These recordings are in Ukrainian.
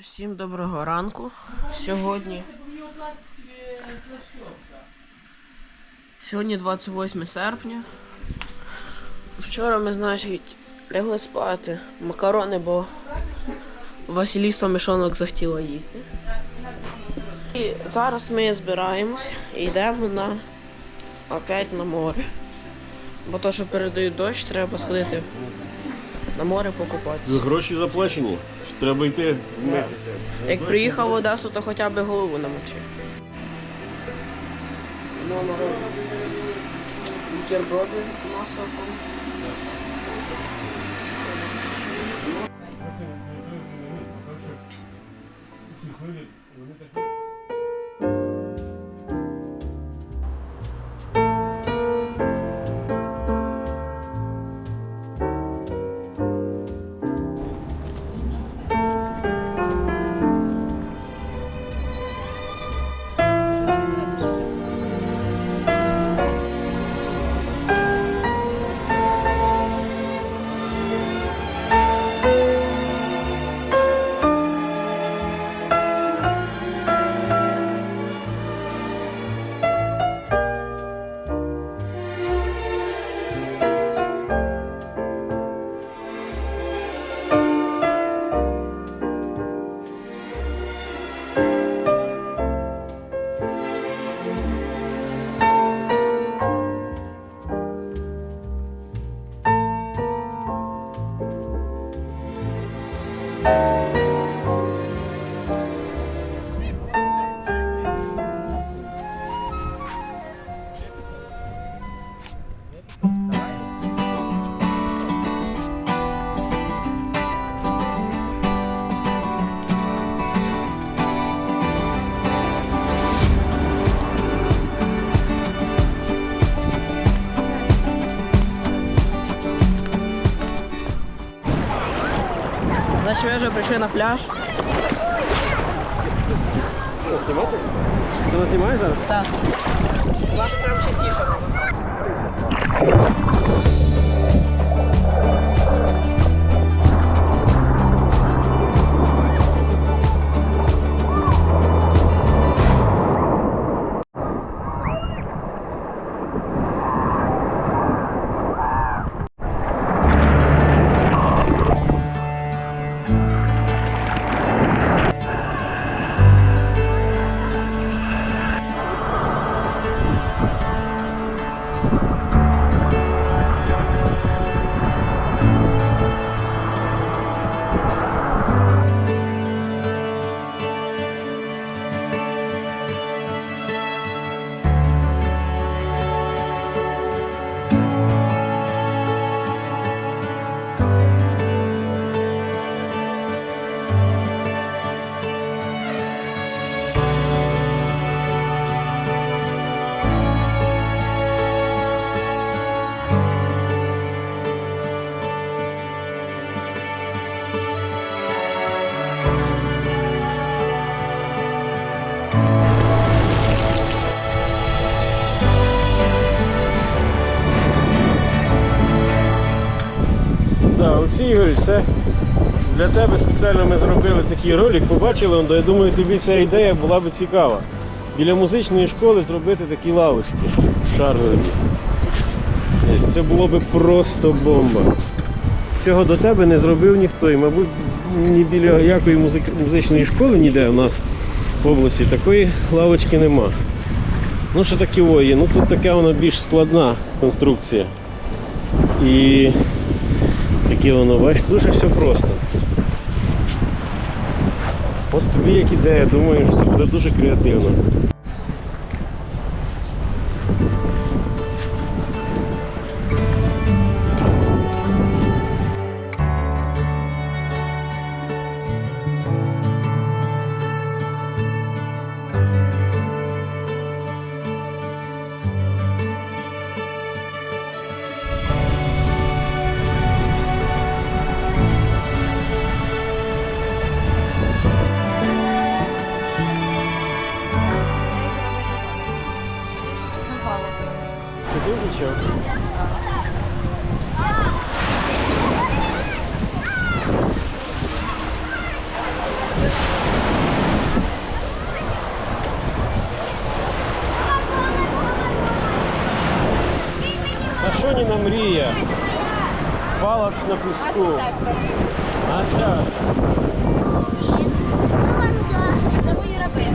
Всім доброго ранку. Сьогодні. Сьогодні 28 серпня. Вчора ми, значить, лягли спати. Макарони, бо Василіса мішонок захотіла їсти. І зараз ми збираємось і йдемо на опять на море. Бо то, що передають дощ, треба сходити на море покупатися. Гроші заплачені. Треба йти митися. Як приїхав в Одесу, то хоча б голову намочив. Номером бутерброди масоком. Вже прийшли на пляж. Знімати? Це не знімає зараз? Так. Наш прям частіше. Олексій Ігорович, це для тебе спеціально ми зробили такий ролик, побачили, я думаю, тобі ця ідея була б цікава. Біля музичної школи зробити такі лавочки шаргові. Ось Це було б просто бомба. Цього до тебе не зробив ніхто. І, мабуть, ні біля якої музичної школи ніде у нас в області такої лавочки нема. Ну, що таке є? Ну тут така вона більш складна конструкція. І таке воно, бачиш, дуже все просто. От тобі як ідея, думаю, що це буде дуже креативно. Соніна мрія. Палац на піску. Наша. Мама, на мої раби.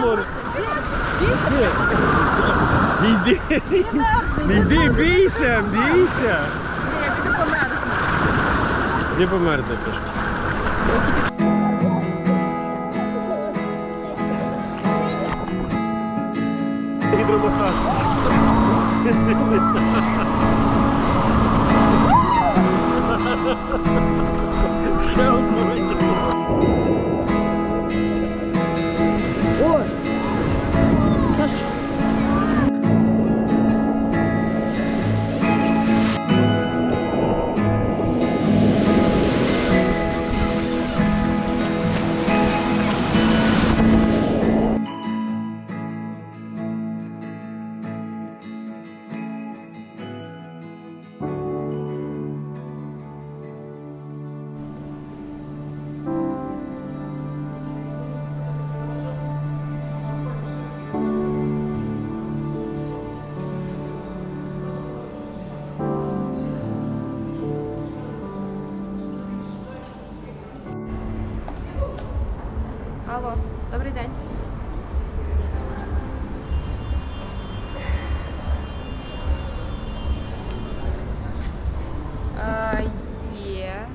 Море. Йди. Йди, бійся, бійся. Не померзне трошки. Гідромасаж. Ще одну. Це добрий день. Е, є.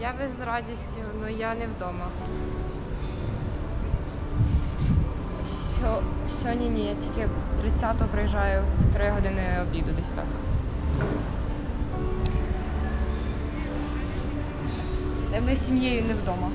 Я би з радістю, але я не вдома. Що, сьогодні ні, я тільки 30-го приїжджаю в 3 години обіду десь так. Ми з сім'єю не вдома.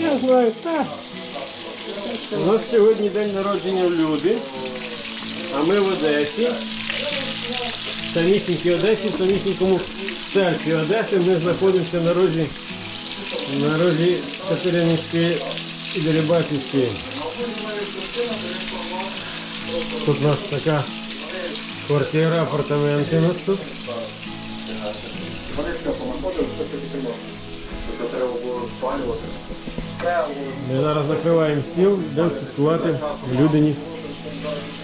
Я знаю, так. У нас сьогодні день народження в люди, а ми в Одесі. В самісінькій Одесі, в самісінькому серці Одеси ми знаходимося на розі, на розі Катеринівської і Дерибасівської. Тут у нас така квартира, апартаменти у нас тут. Тобто треба було спалювати. Ми зараз накриваємо стіл, йдемо святкувати Людині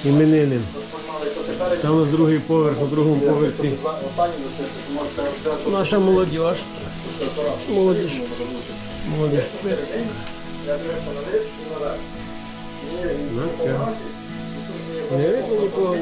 іменини. Там у нас другий поверх, на другому поверсі наша молодь. Молодіж. Молодіж спить. Настя. Не видно нікого